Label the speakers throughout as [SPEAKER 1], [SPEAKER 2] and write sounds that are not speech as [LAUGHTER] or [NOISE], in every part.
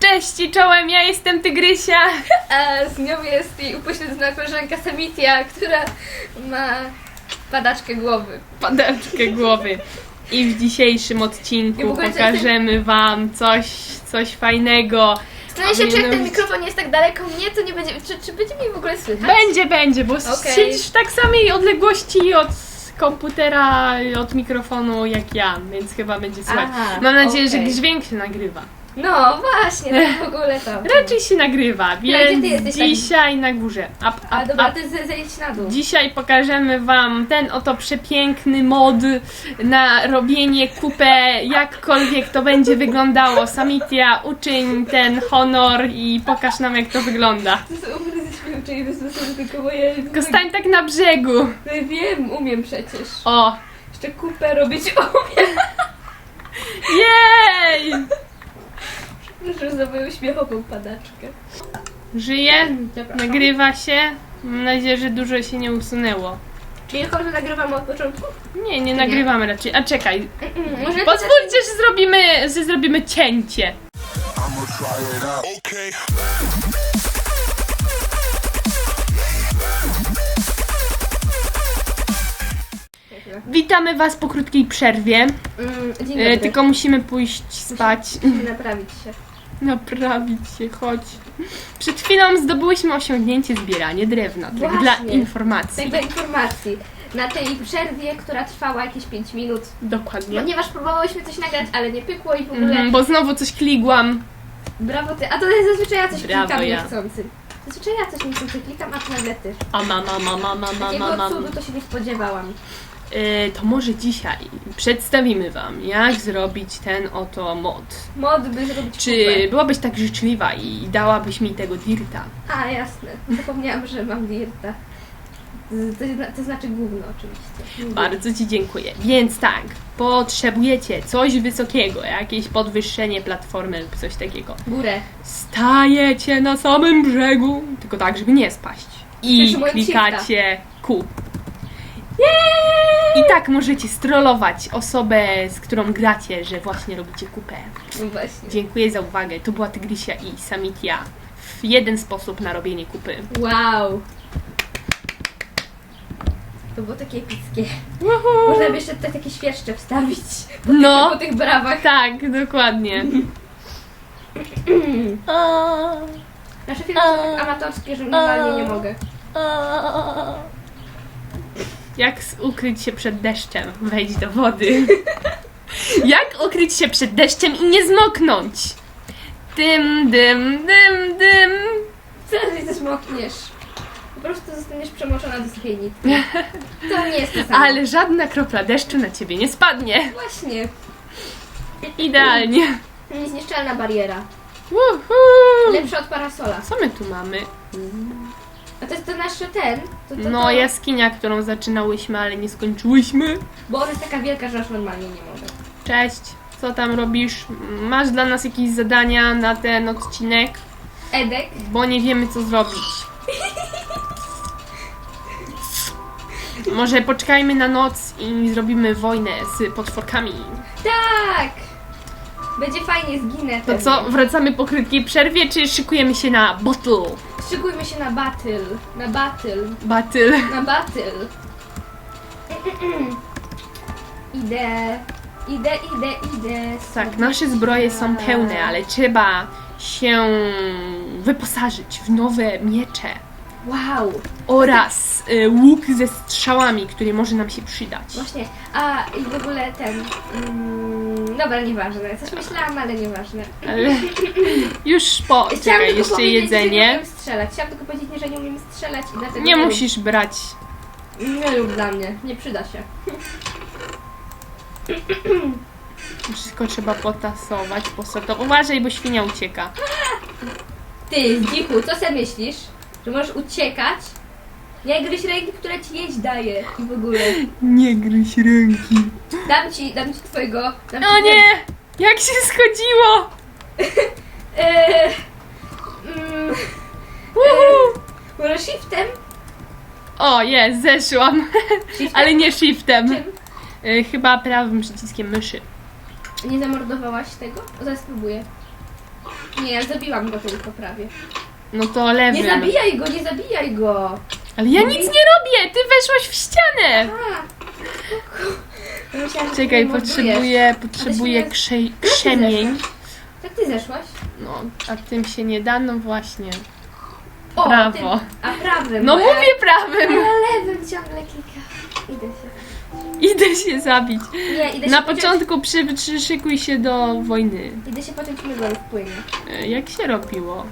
[SPEAKER 1] Cześć i czołem, ja jestem Tygrysia.
[SPEAKER 2] A z nią jest jej upośledzona koleżanka Samitia, która ma padaczkę głowy.
[SPEAKER 1] Padaczkę głowy. I w dzisiejszym
[SPEAKER 2] w
[SPEAKER 1] odcinku pokażemy wam coś, coś fajnego.
[SPEAKER 2] Zastanawiam się, czy jak ten mikrofon jest tak daleko mnie, to nie będzie. Czy, czy będzie mnie w ogóle słychać?
[SPEAKER 1] Będzie, będzie, bo
[SPEAKER 2] Okej.
[SPEAKER 1] siedzisz w tak samej odległości od komputera, od mikrofonu jak ja, więc chyba będzie słychać.
[SPEAKER 2] Aha,
[SPEAKER 1] Mam nadzieję, że
[SPEAKER 2] okej.
[SPEAKER 1] dźwięk się nagrywa.
[SPEAKER 2] No właśnie, tak w ogóle to.
[SPEAKER 1] Raczej się nagrywa,
[SPEAKER 2] gdzie ty
[SPEAKER 1] więc
[SPEAKER 2] jesteś tak-
[SPEAKER 1] dzisiaj na górze. Up, up,
[SPEAKER 2] A dobra,
[SPEAKER 1] up.
[SPEAKER 2] ty zejdź na dół.
[SPEAKER 1] Dzisiaj pokażemy Wam ten oto przepiękny mod na robienie kupę, jakkolwiek to będzie wyglądało. Samitia, uczyń ten honor i pokaż nam jak to wygląda.
[SPEAKER 2] To są i tylko moje...
[SPEAKER 1] Tylko stań tak na brzegu.
[SPEAKER 2] Wiem, umiem przecież.
[SPEAKER 1] O,
[SPEAKER 2] Jeszcze kupę robić umiem.
[SPEAKER 1] jej!
[SPEAKER 2] Za moją śmiechową padaczkę.
[SPEAKER 1] Żyje, nagrywa się. Mam nadzieję, że dużo się nie usunęło.
[SPEAKER 2] Czyli że nagrywamy od początku?
[SPEAKER 1] Nie, nie nagrywamy raczej. A czekaj,
[SPEAKER 2] Mm, Może
[SPEAKER 1] pozwólcie, że zrobimy, że zrobimy cięcie.
[SPEAKER 3] I'ma try it out. Okay.
[SPEAKER 1] Witamy Was po krótkiej przerwie.
[SPEAKER 2] Mm, dzień
[SPEAKER 1] E,
[SPEAKER 2] dobry.
[SPEAKER 1] tylko musimy pójść spać.
[SPEAKER 2] Naprawić się.
[SPEAKER 1] Naprawić się, chodź. Przed chwilą zdobyłyśmy osiągnięcie zbieranie drewna. Tak
[SPEAKER 2] Właśnie.
[SPEAKER 1] dla
[SPEAKER 2] Tak
[SPEAKER 1] informacji.
[SPEAKER 2] dla informacji. Na tej przerwie, która trwała jakieś 5 minut,
[SPEAKER 1] Dokładnie.
[SPEAKER 2] ponieważ próbowałyśmy coś nagrać, ale nie pykło i w ogóle
[SPEAKER 1] Mhm, bo znowu coś kligłam.
[SPEAKER 2] brawo ty. A to jest zazwyczaj ja coś
[SPEAKER 1] Brawo
[SPEAKER 2] klikam
[SPEAKER 1] ja.
[SPEAKER 2] niechcący. Zazwyczaj ja coś niechcący klikam, a nagle ty.
[SPEAKER 1] A mama, mama, mama,
[SPEAKER 2] Takiego
[SPEAKER 1] mama, mama.
[SPEAKER 2] cudu to się nie spodziewałam.
[SPEAKER 1] E, to może dzisiaj przedstawimy Wam, jak zrobić ten oto mod.
[SPEAKER 2] Mod by zrobić
[SPEAKER 1] Czy
[SPEAKER 2] kupę.
[SPEAKER 1] byłabyś tak życzliwa i dałabyś mi tego dirta?
[SPEAKER 2] A, jasne. Zapomniałam, że mam dirta. To, to znaczy gówno oczywiście.
[SPEAKER 1] Bardzo Ci dziękuję. Więc tak, potrzebujecie coś wysokiego, jakieś podwyższenie platformy lub coś takiego.
[SPEAKER 2] Górę.
[SPEAKER 1] Stajecie na samym brzegu, tylko tak, żeby nie spaść. I klikacie Q. I tak możecie strollować osobę, z którą gracie, że właśnie robicie kupę.
[SPEAKER 2] No właśnie.
[SPEAKER 1] Dziękuję za uwagę. To była Tygrysia i Samitia. W jeden sposób na robienie kupy.
[SPEAKER 2] Wow. To było takie epickie.
[SPEAKER 1] Woohoo!
[SPEAKER 2] Można by jeszcze tutaj takie świerszcze wstawić
[SPEAKER 1] No,
[SPEAKER 2] po tych brawach.
[SPEAKER 1] tak, dokładnie. [CLEARS THROAT]
[SPEAKER 2] Nasze filmy są tak amatorskie, że normalnie nie mogę.
[SPEAKER 1] Jak ukryć się przed deszczem? Wejdź do wody. [LAUGHS] Jak ukryć się przed deszczem i nie zmoknąć? Dym, dym, dym, dym.
[SPEAKER 2] Zaraz jej zmokniesz. Po prostu zostaniesz przemoczona do suchej nitki. To nie jest to samo.
[SPEAKER 1] Ale żadna kropla deszczu na ciebie nie spadnie.
[SPEAKER 2] Właśnie.
[SPEAKER 1] Idealnie.
[SPEAKER 2] Niezniszczalna bariera.
[SPEAKER 1] Woohoo!
[SPEAKER 2] Lepsza od parasola.
[SPEAKER 1] Co my tu mamy?
[SPEAKER 2] A to jest to nasz ten? To, to,
[SPEAKER 1] No,
[SPEAKER 2] to,
[SPEAKER 1] jaskinia, którą zaczynałyśmy, ale nie skończyłyśmy.
[SPEAKER 2] Bo ona jest taka wielka, że aż normalnie nie mogę.
[SPEAKER 1] Cześć, co tam robisz? Masz dla nas jakieś zadania na ten odcinek?
[SPEAKER 2] Edek.
[SPEAKER 1] Bo nie wiemy, co zrobić. Może poczekajmy na noc i zrobimy wojnę z potworkami.
[SPEAKER 2] Tak! Będzie fajnie, zginę.
[SPEAKER 1] To
[SPEAKER 2] pewnie.
[SPEAKER 1] co, wracamy po krótkiej przerwie, czy szykujemy się na battle?
[SPEAKER 2] Szykujmy się na battle. Na battle.
[SPEAKER 1] Battle.
[SPEAKER 2] Na battle. Idę. Idę, idę, idę.
[SPEAKER 1] Tak, nasze zbroje są pełne, ale trzeba się wyposażyć w nowe miecze
[SPEAKER 2] Wow!
[SPEAKER 1] oraz y, łuk ze strzałami, który może nam się przydać.
[SPEAKER 2] Właśnie. A i w ogóle ten. Mm, dobra, nieważne. Coś myślałam, ale nieważne.
[SPEAKER 1] Ale już po,
[SPEAKER 2] Chciałam
[SPEAKER 1] czekaj,
[SPEAKER 2] tylko
[SPEAKER 1] jeszcze
[SPEAKER 2] powiedzieć, że nie
[SPEAKER 1] jedzenie.
[SPEAKER 2] umiem strzelać. Chciałam tylko powiedzieć, że nie umiem strzelać i dlatego.
[SPEAKER 1] Nie
[SPEAKER 2] rób-
[SPEAKER 1] musisz brać.
[SPEAKER 2] Nie lub dla mnie. Nie przyda się.
[SPEAKER 1] Wszystko trzeba potasować, posortować. Uważaj, bo świnia ucieka.
[SPEAKER 2] Ty, Zdzichu, co sobie myślisz? Że możesz uciekać? Nie gryź ręki, która ci jeść daje. I w ogóle.
[SPEAKER 1] Nie gryź ręki.
[SPEAKER 2] Dam ci, dam ci twojego. Dam
[SPEAKER 1] O
[SPEAKER 2] ci
[SPEAKER 1] nie! Jak się schodziło!
[SPEAKER 2] Eee, [LAUGHS] mm,
[SPEAKER 1] Uhu.
[SPEAKER 2] może shiftem?
[SPEAKER 1] O, jest, zeszłam.
[SPEAKER 2] Shiftem?
[SPEAKER 1] Ale nie shiftem.
[SPEAKER 2] Czym?
[SPEAKER 1] Y, Chyba prawym przyciskiem myszy.
[SPEAKER 2] Nie zamordowałaś tego? O, zaraz spróbuję. Nie, ja zabiłam go tylko prawie.
[SPEAKER 1] No to lewym.
[SPEAKER 2] Nie zabijaj go, nie zabijaj go!
[SPEAKER 1] Ale ja nic nie robię! Ty weszłaś w ścianę!
[SPEAKER 2] A, [LAUGHS] myślałam, że
[SPEAKER 1] Czekaj,
[SPEAKER 2] ty mordujesz.
[SPEAKER 1] potrzebuję, potrzebuję krzej, krzemień.
[SPEAKER 2] Jak ty zeszłaś?
[SPEAKER 1] No, a tym się nie da, no właśnie.
[SPEAKER 2] O,
[SPEAKER 1] Prawo.
[SPEAKER 2] Tym, a prawym.
[SPEAKER 1] No
[SPEAKER 2] bo ja-
[SPEAKER 1] mówię prawym!
[SPEAKER 2] Ja lewym ciągle klika. Idę się.
[SPEAKER 1] Idę się zabić.
[SPEAKER 2] Nie, idę się
[SPEAKER 1] Na początku przy, przyszykuj się do wojny.
[SPEAKER 2] Idę się pociąć mydłem w płynie.
[SPEAKER 1] E, Jak się robiło?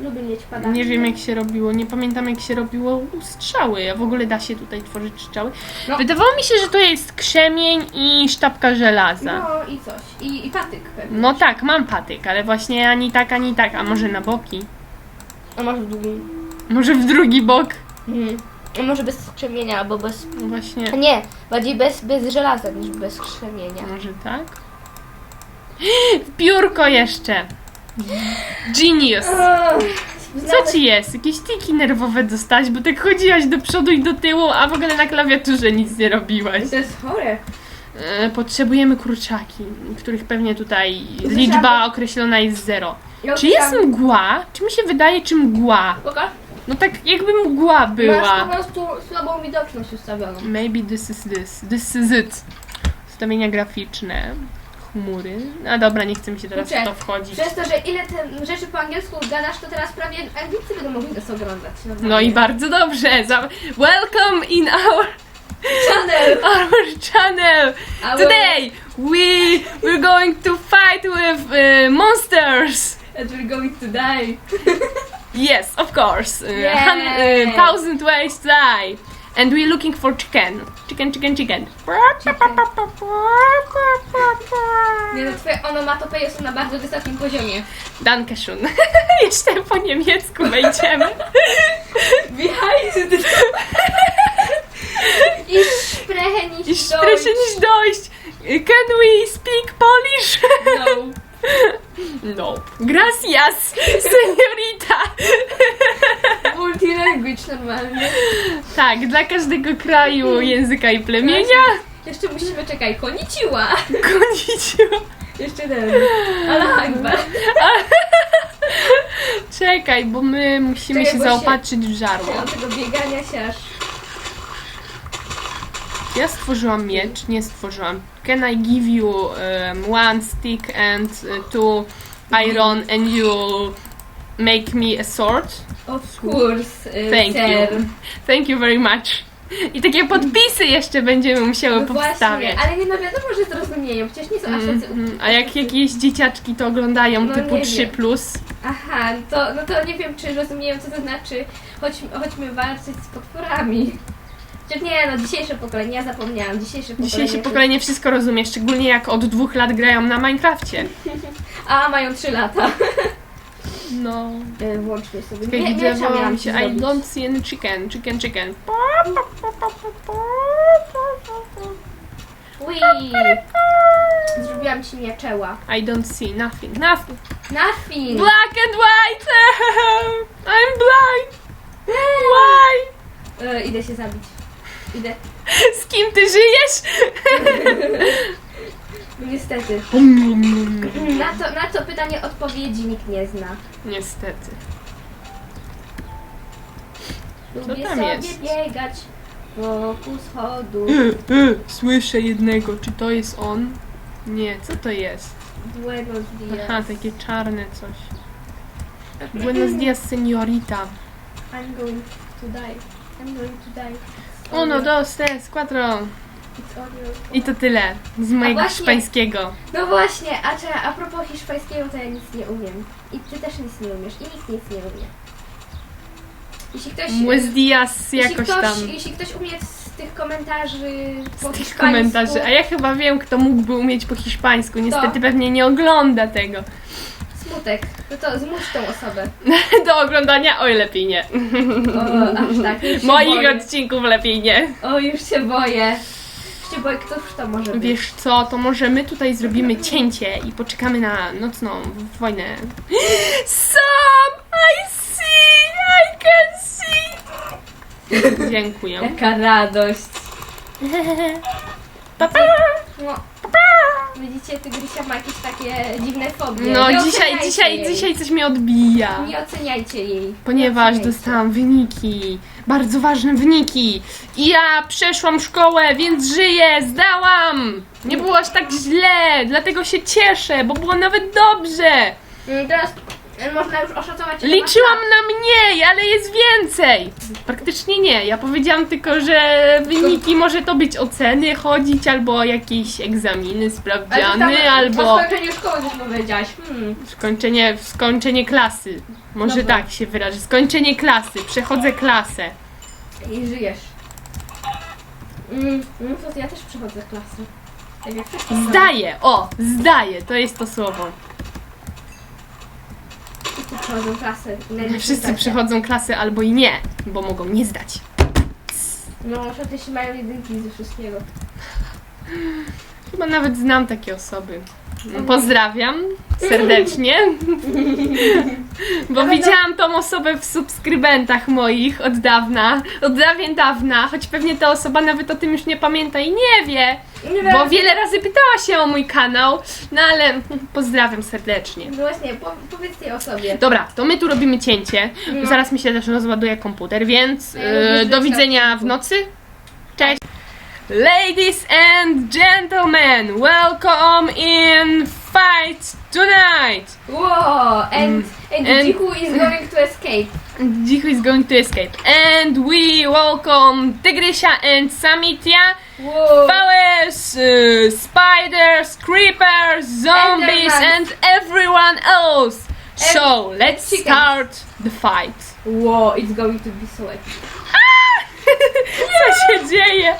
[SPEAKER 2] Lubię mieć padaki.
[SPEAKER 1] Nie wiem jak się robiło, nie pamiętam jak się robiło strzały. A w ogóle da się tutaj tworzyć strzały.
[SPEAKER 2] No.
[SPEAKER 1] Wydawało mi się, że to jest krzemień i sztabka żelaza.
[SPEAKER 2] No i coś. I, i patyk pewnie.
[SPEAKER 1] No tak, mam patyk, ale właśnie ani tak, ani tak. A może na boki?
[SPEAKER 2] A może w długi.
[SPEAKER 1] Może w drugi bok?
[SPEAKER 2] Mhm. A może bez skrzemienia albo bez...
[SPEAKER 1] No Właśnie,
[SPEAKER 2] Nie, bardziej bez, bez żelaza niż bez krzemienia.
[SPEAKER 1] może tak? [GASPS] Piórko jeszcze! Genius! Co ci jest? Jakieś tiki nerwowe dostałaś, bo tak chodziłaś do przodu i do tyłu, a w ogóle na klawiaturze nic nie robiłaś.
[SPEAKER 2] To jest chore.
[SPEAKER 1] E, Potrzebujemy kurczaki, których pewnie tutaj liczba określona jest zero.
[SPEAKER 2] Ja
[SPEAKER 1] Czy jest mgła? Czy mi się wydaje, czy mgła?
[SPEAKER 2] Pokaż.
[SPEAKER 1] No tak jakby mgła
[SPEAKER 2] Masz po
[SPEAKER 1] była.
[SPEAKER 2] prostu słabą widoczność ustawioną.
[SPEAKER 1] Maybe this is this. This is it. Ustawienia graficzne. Chmury. A dobra, nie chcę mi się teraz w to wchodzić.
[SPEAKER 2] Przez to, że ile te rzeczy po angielsku gadasz, to teraz prawie Anglicy będą mogli nas oglądać. normalnie.
[SPEAKER 1] No i bardzo dobrze. Za- Welcome in our,
[SPEAKER 2] Channel! [LAUGHS]
[SPEAKER 1] our channel.
[SPEAKER 2] Our-
[SPEAKER 1] Today we we're going to fight with uh, monsters.
[SPEAKER 2] And we're going to die.
[SPEAKER 1] Yes, of course. Uh, hun- uh, thousand ways to die. And we're looking for chicken. Chicken, chicken, chicken.
[SPEAKER 2] Nie no, twoje onomatopeje są na bardzo wysokim poziomie.
[SPEAKER 1] Dankeschön. [LAUGHS] Jeszcze po niemiecku wejdziemy.
[SPEAKER 2] Behind the... [LAUGHS] Ich spreche nicht
[SPEAKER 1] Ich
[SPEAKER 2] Deutsch.
[SPEAKER 1] spreche nicht Deutsch. Can we speak Polish?
[SPEAKER 2] No. [LAUGHS]
[SPEAKER 1] No. Gracias, señorita.
[SPEAKER 2] Multilanguage normalnie.
[SPEAKER 1] Tak, dla każdego kraju, języka i plemienia.
[SPEAKER 2] Jeszcze musimy, czekaj, koniciła.
[SPEAKER 1] Koniciu.
[SPEAKER 2] Jeszcze ten. Allah Akbar.
[SPEAKER 1] Czekaj, bo my musimy
[SPEAKER 2] Czekaj,
[SPEAKER 1] się
[SPEAKER 2] bo się-
[SPEAKER 1] zaopatrzyć w żarło.
[SPEAKER 2] Od tego biegania się aż...
[SPEAKER 1] Ja stworzyłam miecz, nie stworzyłam. Can I give you um, one stick and uh, two iron and you make me a sword?
[SPEAKER 2] Of course, y,
[SPEAKER 1] Thank
[SPEAKER 2] sir.
[SPEAKER 1] you. Thank you very much. I takie podpisy jeszcze będziemy musiały
[SPEAKER 2] No
[SPEAKER 1] powstawiać.
[SPEAKER 2] właśnie, ale nie no wiadomo, że zrozumieją, przecież nie są aż tacy...
[SPEAKER 1] Mhm. A jak jakieś dzieciaczki to oglądają
[SPEAKER 2] No
[SPEAKER 1] typu
[SPEAKER 2] nie
[SPEAKER 1] 3+,
[SPEAKER 2] wiem.
[SPEAKER 1] plus,
[SPEAKER 2] Aha, to, no to nie wiem, czy rozumieją, co to znaczy chodźmy, chodźmy walczyć z potworami. Chociaż nie, no dzisiejsze pokolenie, ja zapomniałam, dzisiejsze pokolenie...
[SPEAKER 1] dzisiejsze pokolenie wszystko rozumie, szczególnie jak od dwóch lat grają na Minecrafcie. [LAUGHS]
[SPEAKER 2] A, mają 3 lata. [LAUGHS]
[SPEAKER 1] No.
[SPEAKER 2] E, Włączmy sobie.
[SPEAKER 1] Czekaj,
[SPEAKER 2] Nie,
[SPEAKER 1] widzę,
[SPEAKER 2] miecza miałam
[SPEAKER 1] bo
[SPEAKER 2] ci
[SPEAKER 1] się I
[SPEAKER 2] zrobić.
[SPEAKER 1] don't see any chicken, chicken, chicken.
[SPEAKER 2] Ui. Zrobiłam ci mieczeła.
[SPEAKER 1] I don't see nothing, nothing.
[SPEAKER 2] Nothing!
[SPEAKER 1] Black and white! [LAUGHS] I'm blind! Why?
[SPEAKER 2] E, idę się zabić. Idę.
[SPEAKER 1] Z kim ty żyjesz?
[SPEAKER 2] No [LAUGHS] Niestety. Na to, na to pytanie odpowiedzi nikt nie zna.
[SPEAKER 1] Niestety.
[SPEAKER 2] Lubię
[SPEAKER 1] tam
[SPEAKER 2] sobie
[SPEAKER 1] jest?
[SPEAKER 2] biegać wokół schodu.
[SPEAKER 1] Słyszę jednego, czy to jest on? Nie, co to jest?
[SPEAKER 2] Buenos dias.
[SPEAKER 1] Aha, takie czarne coś. Buenos dias, señorita.
[SPEAKER 2] I'm going to die. I'm going to die.
[SPEAKER 1] Uno, dos, tres, cuatro. I to tyle z mojego
[SPEAKER 2] właśnie-
[SPEAKER 1] hiszpańskiego.
[SPEAKER 2] No właśnie, a, czy, a propos hiszpańskiego, to ja nic nie umiem. I ty też nic nie umiesz. I nikt nic nie umie. Jeśli ktoś...
[SPEAKER 1] Buenos dias,
[SPEAKER 2] jeśli
[SPEAKER 1] jakoś
[SPEAKER 2] ktoś,
[SPEAKER 1] tam.
[SPEAKER 2] Jeśli ktoś umie z tych komentarzy po
[SPEAKER 1] Z tych
[SPEAKER 2] hiszpańsku...
[SPEAKER 1] komentarzy. A ja chyba wiem, kto mógłby umieć po hiszpańsku. Niestety pewnie nie ogląda tego.
[SPEAKER 2] Smutek. No to zmuś tą osobę. [LAUGHS]
[SPEAKER 1] Do oglądania, oj lepiej nie.
[SPEAKER 2] O, aż tak. Już się
[SPEAKER 1] Moich
[SPEAKER 2] boję.
[SPEAKER 1] odcinków lepiej nie.
[SPEAKER 2] O, już się boję. Już się boję, któż to może być.
[SPEAKER 1] Wiesz co, to może my tutaj zrobimy cięcie i poczekamy na nocną wojnę. [GASPS] Sam! I see! I can see! Dziękuję.
[SPEAKER 2] Jaka radość.
[SPEAKER 1] Pa, pa.
[SPEAKER 2] No, widzicie, Tygrysia ma jakieś takie dziwne fobie.
[SPEAKER 1] No
[SPEAKER 2] Nie
[SPEAKER 1] dzisiaj,
[SPEAKER 2] oceniajcie
[SPEAKER 1] dzisiaj,
[SPEAKER 2] jej.
[SPEAKER 1] dzisiaj coś mnie odbija.
[SPEAKER 2] Nie oceniajcie jej.
[SPEAKER 1] Ponieważ
[SPEAKER 2] Nie oceniajcie.
[SPEAKER 1] dostałam wyniki, bardzo ważne wyniki. I ja przeszłam szkołę, więc żyję, zdałam. Nie było aż tak źle, dlatego się cieszę, bo było nawet dobrze.
[SPEAKER 2] Mm, Teraz można już oszacować. ile
[SPEAKER 1] Liczyłam
[SPEAKER 2] masz
[SPEAKER 1] na mniej, ale jest więcej. Praktycznie nie. Ja powiedziałam tylko, że wyniki może to być oceny chodzić, albo jakieś egzaminy,
[SPEAKER 2] lat. Ale
[SPEAKER 1] sprawdziany,
[SPEAKER 2] tam
[SPEAKER 1] albo
[SPEAKER 2] skończeniu szkoły też powiedziałaś. Hmm.
[SPEAKER 1] skończenie, skończenie klasy. Może
[SPEAKER 2] Dobra.
[SPEAKER 1] tak się wyrażę. Skończenie klasy, przechodzę klasę.
[SPEAKER 2] I żyjesz. Mm, no to ja też przechodzę klasy. Tak jak wszyscy.
[SPEAKER 1] Zdaję, o, zdaję, to jest to słowo.
[SPEAKER 2] Wszyscy przechodzą klasy. i najlepiej
[SPEAKER 1] Wszyscy
[SPEAKER 2] zdacie.
[SPEAKER 1] przechodzą klasy albo i nie, bo mogą nie zdać.
[SPEAKER 2] No, szatysy mają jedynki ze wszystkiego.
[SPEAKER 1] Chyba nawet znam takie osoby. No, Pozdrawiam serdecznie. Bo
[SPEAKER 2] no-
[SPEAKER 1] widziałam tą osobę w subskrybentach moich od dawna, od dawien dawna, choć pewnie ta osoba nawet o tym już nie pamięta i nie wie, bo wiele razy pytała się o mój kanał, no ale [LAUGHS] pozdrawiam serdecznie.
[SPEAKER 2] No właśnie, po, powiedz tej osobie.
[SPEAKER 1] Dobra, to my tu robimy cięcie.
[SPEAKER 2] No.
[SPEAKER 1] Zaraz mi się też rozładuje komputer, więc
[SPEAKER 2] Ja również
[SPEAKER 1] e, do widzenia
[SPEAKER 2] w
[SPEAKER 1] nocy. Cześć! Ladies and gentlemen, welcome in fight tonight!
[SPEAKER 2] Wow, and, and,
[SPEAKER 1] And-
[SPEAKER 2] Jihu is going to escape. [LAUGHS]
[SPEAKER 1] Jihu is going to escape. And we welcome Tygrysia and Samitia,
[SPEAKER 2] Wow.
[SPEAKER 1] powers, uh, spiders, creepers, zombies,
[SPEAKER 2] Endermans.
[SPEAKER 1] and everyone else. So let's
[SPEAKER 2] chickens.
[SPEAKER 1] start the fight.
[SPEAKER 2] Wow, it's going to be so epic. [LAUGHS]
[SPEAKER 1] Co się dzieje?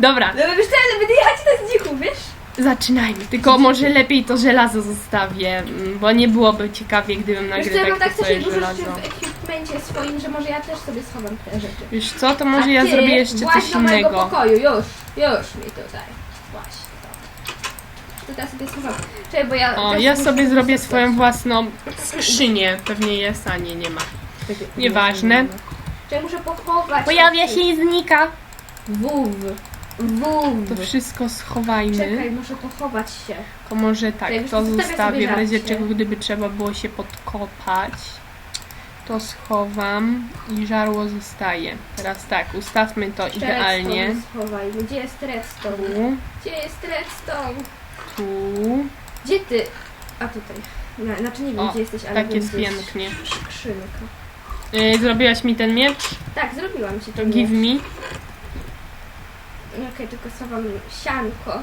[SPEAKER 1] Dobra,
[SPEAKER 2] No wiesz co, ale będę jechać na Jihu, wiesz?
[SPEAKER 1] zaczynajmy. Tylko może lepiej to żelazo zostawię, mm, bo nie byłoby ciekawie, gdybym
[SPEAKER 2] Wiesz co, ja mam
[SPEAKER 1] tak
[SPEAKER 2] tak strasznie rzeczy
[SPEAKER 1] żelazo.
[SPEAKER 2] Ekwipmencie swoim, że może ja też sobie schowam te rzeczy.
[SPEAKER 1] Wiesz co, to może
[SPEAKER 2] A
[SPEAKER 1] ja
[SPEAKER 2] ty
[SPEAKER 1] zrobię jeszcze
[SPEAKER 2] właź
[SPEAKER 1] coś
[SPEAKER 2] do mojego
[SPEAKER 1] innego.
[SPEAKER 2] pokoju, już, już mi tutaj. Właśnie, to. Tutaj sobie schowam. Czekaj, bo ja...
[SPEAKER 1] O,
[SPEAKER 2] też
[SPEAKER 1] ja
[SPEAKER 2] muszę
[SPEAKER 1] sobie zrobię
[SPEAKER 2] coś-
[SPEAKER 1] swoją własną skrzynię. Pewnie jest, a nie, nie ma. Nieważne.
[SPEAKER 2] Czekaj, muszę pochować.
[SPEAKER 1] Pojawia się i znika.
[SPEAKER 2] Wów. Wów.
[SPEAKER 1] To wszystko schowajmy.
[SPEAKER 2] Czekaj, muszę pochować się.
[SPEAKER 1] To może tak,
[SPEAKER 2] Czekaj,
[SPEAKER 1] to
[SPEAKER 2] zostawię
[SPEAKER 1] zostawię w razie
[SPEAKER 2] żarcie.
[SPEAKER 1] czego, gdyby trzeba było się podkopać. To schowam i żarło zostaje. Teraz tak, ustawmy to idealnie.
[SPEAKER 2] Schowajmy. Gdzie jest redstone?
[SPEAKER 1] Tu,
[SPEAKER 2] Gdzie jest redstone?
[SPEAKER 1] tu.
[SPEAKER 2] Gdzie ty? A tutaj. No, znaczy nie wiem,
[SPEAKER 1] O,
[SPEAKER 2] gdzie jesteś, ale
[SPEAKER 1] tak
[SPEAKER 2] wiem,
[SPEAKER 1] jest
[SPEAKER 2] gdzie
[SPEAKER 1] pięknie.
[SPEAKER 2] Skrzynka.
[SPEAKER 1] Yy, zrobiłaś mi ten miecz?
[SPEAKER 2] Tak, zrobiłam ci to.
[SPEAKER 1] To give me.
[SPEAKER 2] Okej, tylko schowam sianko.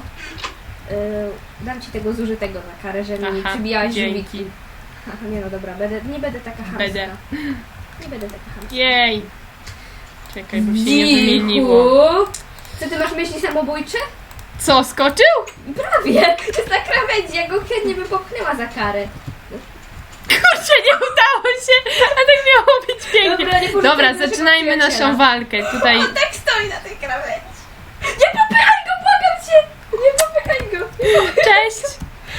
[SPEAKER 2] Yy, dam ci tego zużytego za karę, że mi
[SPEAKER 1] Aha,
[SPEAKER 2] przybijałaś
[SPEAKER 1] dzięki.
[SPEAKER 2] żółwiki. Aha, nie no dobra, będę, nie będę taka chamska.
[SPEAKER 1] Będę.
[SPEAKER 2] Nie będę taka chamska.
[SPEAKER 1] Jej! Czekaj, bo się nie wymieniło.
[SPEAKER 2] Co ty masz myśli samobójcze?
[SPEAKER 1] Co, skoczył?
[SPEAKER 2] Prawie! Jest na krawędzi, ja go chętnie bym popchnęła za karę.
[SPEAKER 1] Kurczę, nie udało się! A tak miało być pięknie.
[SPEAKER 2] Dobra, nie
[SPEAKER 1] Dobra,
[SPEAKER 2] naszego
[SPEAKER 1] zaczynajmy
[SPEAKER 2] przyjaciela.
[SPEAKER 1] naszą walkę. Tutaj
[SPEAKER 2] On tak stoi na tej krawędzi. Nie popychaj go, błagam cię! Nie popychaj go! Nie popychaj.
[SPEAKER 1] Cześć!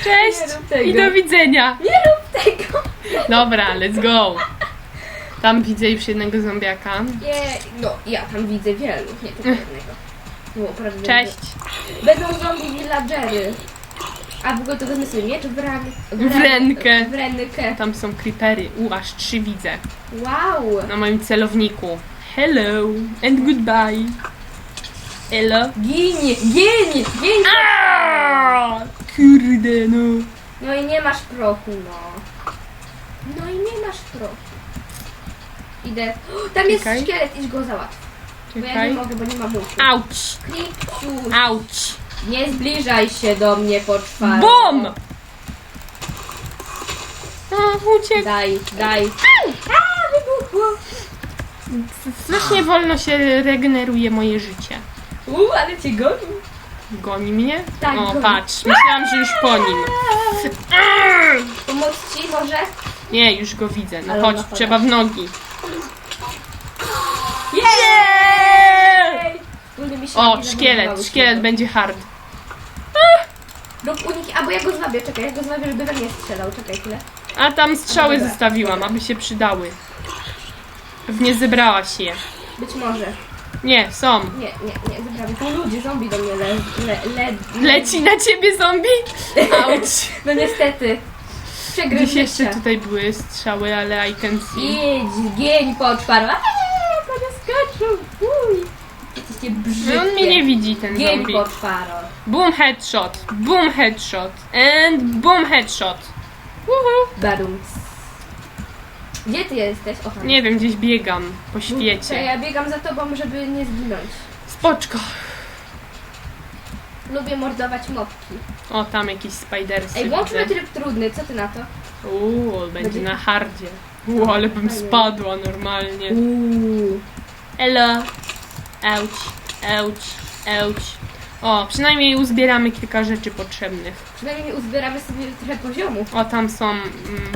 [SPEAKER 1] Cześć!
[SPEAKER 2] Nie rób tego.
[SPEAKER 1] I do widzenia!
[SPEAKER 2] Nie rób tego!
[SPEAKER 1] Dobra, let's go! Tam widzę już jednego zombiaka.
[SPEAKER 2] Nie, no ja tam widzę wielu, nie tylko jednego. No, prawie
[SPEAKER 1] Cześć!
[SPEAKER 2] Będą zombie villagery. A w ogóle to sobie miecz w, ran,
[SPEAKER 1] W rękę.
[SPEAKER 2] W rękę.
[SPEAKER 1] Tam są creepery. U, aż trzy widzę.
[SPEAKER 2] Wow!
[SPEAKER 1] Na moim celowniku. Hello and goodbye. Hello.
[SPEAKER 2] Gin! Gin! Gin!
[SPEAKER 1] Aaaa! Kurde no.
[SPEAKER 2] No i nie masz prochu, no. No i nie masz prochu. Idę. O, tam jest
[SPEAKER 1] Czekaj.
[SPEAKER 2] szkielet, idź go załatw. Bo ja nie
[SPEAKER 1] Czekaj.
[SPEAKER 2] mogę, bo nie mam łuku.
[SPEAKER 1] Auć!
[SPEAKER 2] Kripciu,
[SPEAKER 1] Auć!
[SPEAKER 2] nie zbliżaj się do mnie poczwaro.
[SPEAKER 1] BOM! A, uciekł.
[SPEAKER 2] Daj, daj. A, wybuchło.
[SPEAKER 1] Strasznie wolno się regeneruje moje życie.
[SPEAKER 2] Uuu, ale cię goni.
[SPEAKER 1] Goni mnie?
[SPEAKER 2] Tak,
[SPEAKER 1] O,
[SPEAKER 2] goni.
[SPEAKER 1] patrz, myślałam, że już po nim.
[SPEAKER 2] Pomóc ci może?
[SPEAKER 1] Nie, już go widzę. No
[SPEAKER 2] Ale
[SPEAKER 1] chodź,
[SPEAKER 2] ona
[SPEAKER 1] trzeba w nogi.
[SPEAKER 2] Jej!
[SPEAKER 1] O, szkielet, szkielet będzie hard.
[SPEAKER 2] Rób uniki, albo ja go złabię, czekaj, ja go złabię, żeby we mnie strzelał, czekaj chwilę.
[SPEAKER 1] A tam strzały
[SPEAKER 2] Dobra,
[SPEAKER 1] zostawiłam, aby się przydały. Pewnie zebrałaś je.
[SPEAKER 2] Być może.
[SPEAKER 1] Nie, są.
[SPEAKER 2] Nie, nie, nie, zebramy. Tu ludzie, zombie do mnie le, le, le,
[SPEAKER 1] Leci na ciebie zombie? Auć. [LAUGHS]
[SPEAKER 2] No niestety. Przegryź
[SPEAKER 1] Gdzieś jeszcze tutaj były strzały, ale I can see.
[SPEAKER 2] Jedź, gień po czwaru. Aaaa, skaczą. Uj. Jesteście brzydkie.
[SPEAKER 1] No on mnie nie widzi, ten
[SPEAKER 2] Gień
[SPEAKER 1] zombie.
[SPEAKER 2] po czwaru.
[SPEAKER 1] Boom headshot, boom headshot, and boom headshot. Uhu.
[SPEAKER 2] Badum. Gdzie ty jesteś? O, tam.
[SPEAKER 1] Nie wiem, gdzieś biegam po
[SPEAKER 2] To
[SPEAKER 1] świecie.
[SPEAKER 2] ja biegam za tobą, żeby nie zginąć.
[SPEAKER 1] Spoczko.
[SPEAKER 2] Lubię mordować mopki.
[SPEAKER 1] O, tam jakiś spidersy
[SPEAKER 2] Ej, włączmy
[SPEAKER 1] widzę.
[SPEAKER 2] tryb trudny, co ty na to?
[SPEAKER 1] Uuu, będzie
[SPEAKER 2] Będzie-
[SPEAKER 1] na hardzie. Uuu, ale bym
[SPEAKER 2] Fajnie.
[SPEAKER 1] spadła normalnie.
[SPEAKER 2] Uuu.
[SPEAKER 1] Elo. Auć, auć, auć. O, przynajmniej uzbieramy kilka rzeczy potrzebnych.
[SPEAKER 2] Przynajmniej uzbieramy sobie trochę poziomu.
[SPEAKER 1] O, tam są, mm,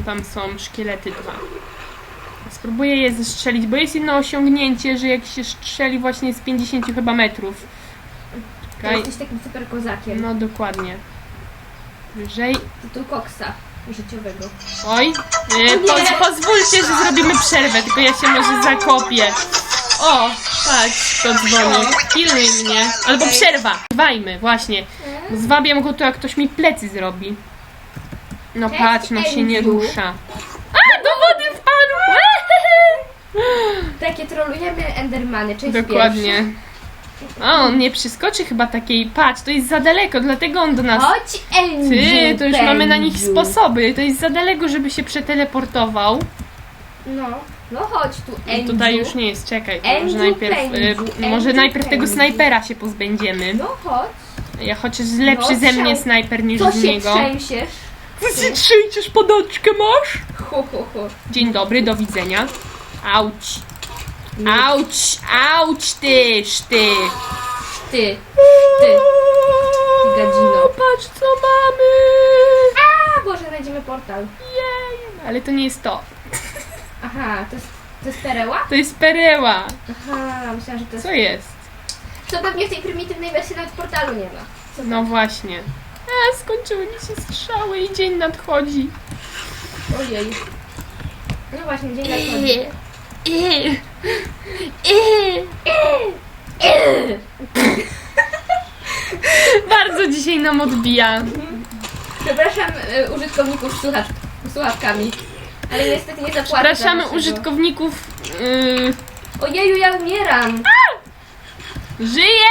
[SPEAKER 1] tam są szkielety dwa. Spróbuję je zestrzelić, bo jest jedno osiągnięcie, że jak się strzeli właśnie z 50 chyba metrów.
[SPEAKER 2] To
[SPEAKER 1] Czekaj.
[SPEAKER 2] jesteś takim super kozakiem.
[SPEAKER 1] No dokładnie. Wyżej.
[SPEAKER 2] Tytuł koksa życiowego.
[SPEAKER 1] Oj, e,
[SPEAKER 2] nie.
[SPEAKER 1] poz, pozwólcie, że zrobimy przerwę, tylko ja się może zakopię. O, patrz, to dzwoni. Pilnuj mnie. Albo przerwa. Zwajmy, właśnie. Zwabiam go tu, jak ktoś mi plecy zrobi. No
[SPEAKER 2] Cześć,
[SPEAKER 1] patrz, no się nie
[SPEAKER 2] Andrew.
[SPEAKER 1] rusza. A, do wody wpadł!
[SPEAKER 2] Takie trolujemy Endermany, cześć
[SPEAKER 1] Dokładnie. A, on nie przyskoczy chyba takiej. Patrz, to jest za daleko, dlatego on do nas...
[SPEAKER 2] Chodź, Andrew,
[SPEAKER 1] Ty, to już mamy na nich sposoby. To jest za daleko, żeby się przeteleportował.
[SPEAKER 2] No, no chodź tu, Andrew.
[SPEAKER 1] Tutaj już nie jest, czekaj. To może
[SPEAKER 2] Andrew
[SPEAKER 1] najpierw, e, może najpierw tego snajpera się pozbędziemy.
[SPEAKER 2] No chodź.
[SPEAKER 1] Ja chociaż lepszy
[SPEAKER 2] No,
[SPEAKER 1] ze mnie snajper niż
[SPEAKER 2] Co
[SPEAKER 1] z
[SPEAKER 2] się
[SPEAKER 1] niego.
[SPEAKER 2] trzęsiesz?
[SPEAKER 1] Ty trzęsiesz podaczkę masz?
[SPEAKER 2] Hu, hu, hu.
[SPEAKER 1] Dzień dobry, do widzenia. Auć. Auć, auć ty.
[SPEAKER 2] Ty, ty, gadzino.
[SPEAKER 1] Patrz co mamy.
[SPEAKER 2] A, Boże, znajdziemy portal.
[SPEAKER 1] Jej. Ale to nie jest to.
[SPEAKER 2] Aha, to jest, to jest pereła?
[SPEAKER 1] To jest pereła.
[SPEAKER 2] Aha, myślałam, że to jest...
[SPEAKER 1] Co jest?
[SPEAKER 2] To pewnie w tej prymitywnej wersji nawet portalu nie ma. Co
[SPEAKER 1] No właśnie. A, skończyły mi się strzały i dzień nadchodzi.
[SPEAKER 2] Ojej. No właśnie, dzień nadchodzi. [LAUGHS]
[SPEAKER 1] Bardzo dzisiaj nam odbija.
[SPEAKER 2] Przepraszam e, użytkowników słuchacz, słuchawkami. Ale niestety nie zapłacę. za
[SPEAKER 1] Przepraszamy użytkowników. Yy,
[SPEAKER 2] Ojeju, ja umieram!
[SPEAKER 1] żyje!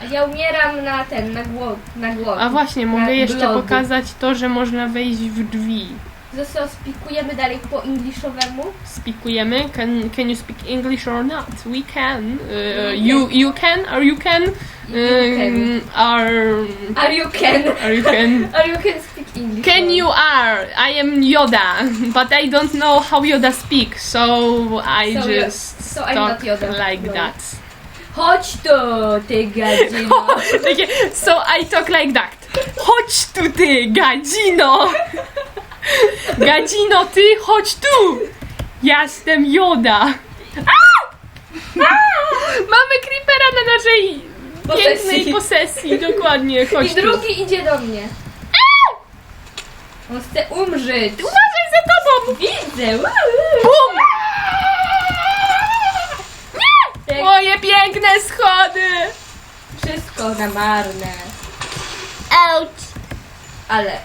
[SPEAKER 2] A ja umieram na ten, na głowę. Na głowę.
[SPEAKER 1] A właśnie, mogę jeszcze pokazać to, że można wejść w drzwi.
[SPEAKER 2] Został spikujemy dalej po angielszowemu.
[SPEAKER 1] Speakujemy. Can, can you speak English or not? We can. Uh, you, you can? Are you can? Um, are,
[SPEAKER 2] Are you can?
[SPEAKER 1] are you can? [LAUGHS]
[SPEAKER 2] Are you can speak English?
[SPEAKER 1] Can you are? I am Yoda, [LAUGHS] but I don't know how Yoda speaks, so I
[SPEAKER 2] So you-
[SPEAKER 1] just
[SPEAKER 2] so I'm
[SPEAKER 1] talk
[SPEAKER 2] not Yoda,
[SPEAKER 1] like
[SPEAKER 2] no.
[SPEAKER 1] that.
[SPEAKER 2] Chodź to, ty gadzino. [LAUGHS]
[SPEAKER 1] Takie, so I talk like that. Chodź tu ty, gadzino! Gadzino, ty chodź tu! Jestem Yoda! A! A! Mamy creepera na naszej pięknej posesji, dokładnie, chodź
[SPEAKER 2] I
[SPEAKER 1] tu.
[SPEAKER 2] drugi idzie do mnie. On chce umrzeć.
[SPEAKER 1] Uważaj za tobą!
[SPEAKER 2] Widzę.
[SPEAKER 1] Bum!
[SPEAKER 2] Jak
[SPEAKER 1] Moje piękne schody!
[SPEAKER 2] Wszystko na marne.
[SPEAKER 4] Ouch!
[SPEAKER 2] Ale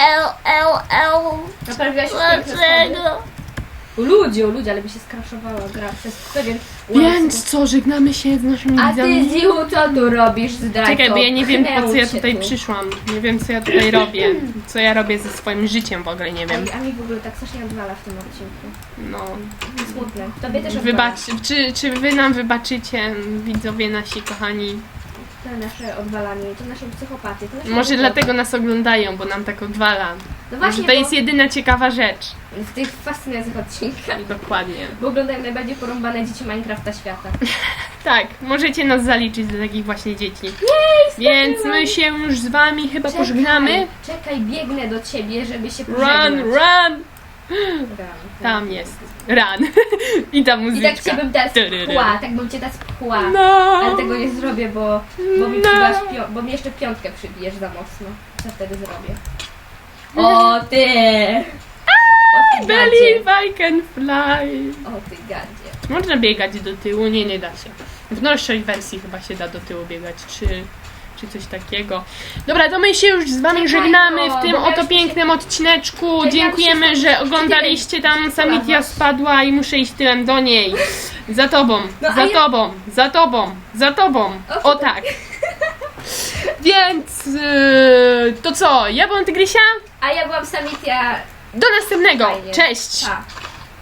[SPEAKER 4] Eł, eł, eł!
[SPEAKER 2] naprawiłaś.
[SPEAKER 4] Dlaczego?
[SPEAKER 2] O ludzie, o ludzie, ale by się skraszowała gra przez pewien
[SPEAKER 1] Więc co, żegnamy się z naszymi
[SPEAKER 2] A ty
[SPEAKER 1] widzami?
[SPEAKER 2] Ziu, co tu robisz zdrajco?
[SPEAKER 1] Czekaj, bo ja nie wiem po co ja tutaj
[SPEAKER 2] tu.
[SPEAKER 1] przyszłam. Nie wiem co ja tutaj robię. Co ja robię ze swoim życiem w ogóle, nie wiem.
[SPEAKER 2] A, a mi w ogóle tak strasznie odwala w tym odcinku.
[SPEAKER 1] No.
[SPEAKER 2] Smutne. Tobie też odwala.
[SPEAKER 1] Wybacz, czy, czy wy nam wybaczycie, widzowie nasi kochani?
[SPEAKER 2] To nasze odwalanie, to nasze psychopatie. To nasze
[SPEAKER 1] Może dlatego nas oglądają, bo nam tak odwala.
[SPEAKER 2] No
[SPEAKER 1] Może
[SPEAKER 2] właśnie,
[SPEAKER 1] to
[SPEAKER 2] bo
[SPEAKER 1] jest jedyna ciekawa rzecz.
[SPEAKER 2] w tych fascynujących odcinkach.
[SPEAKER 1] Dokładnie.
[SPEAKER 2] Bo oglądają najbardziej porąbane dzieci Minecrafta świata. [LAUGHS]
[SPEAKER 1] Tak, możecie nas zaliczyć do takich właśnie dzieci. Więc my się już z wami chyba pożegnamy.
[SPEAKER 2] Czekaj, biegnę do ciebie, żeby się pożegnać.
[SPEAKER 1] run!
[SPEAKER 2] Run.
[SPEAKER 1] Tam jest. Run. [LAUGHS] I ta
[SPEAKER 2] I
[SPEAKER 1] muzyczka.
[SPEAKER 2] tak cię bym teraz pchła, tak bym cię teraz pchła.
[SPEAKER 1] No.
[SPEAKER 2] Ale tego nie zrobię, bo, bo mi
[SPEAKER 1] No.
[SPEAKER 2] przybiłaś pio- bo mi jeszcze piątkę przybijesz za mocno. Co wtedy zrobię? O ty! O ty gadzie!
[SPEAKER 1] Believe I can fly.
[SPEAKER 2] O ty gadzie!
[SPEAKER 1] Można biegać do tyłu? Nie, nie da się. W nowszej wersji chyba się da do tyłu biegać, czy, czy coś takiego. Dobra, to my się już z wami żegnamy w tym oto pięknym odcineczku. Dziękujemy, że oglądaliście tam. Samitia spadła i muszę iść tyłem do niej. Za tobą,
[SPEAKER 2] No,
[SPEAKER 1] za tobą, za tobą, za tobą.
[SPEAKER 2] O,
[SPEAKER 1] tak. [LAUGHS] Więc yy, to co? Ja byłam Tygrysia.
[SPEAKER 2] A ja byłam Samitia.
[SPEAKER 1] Do następnego. Cześć.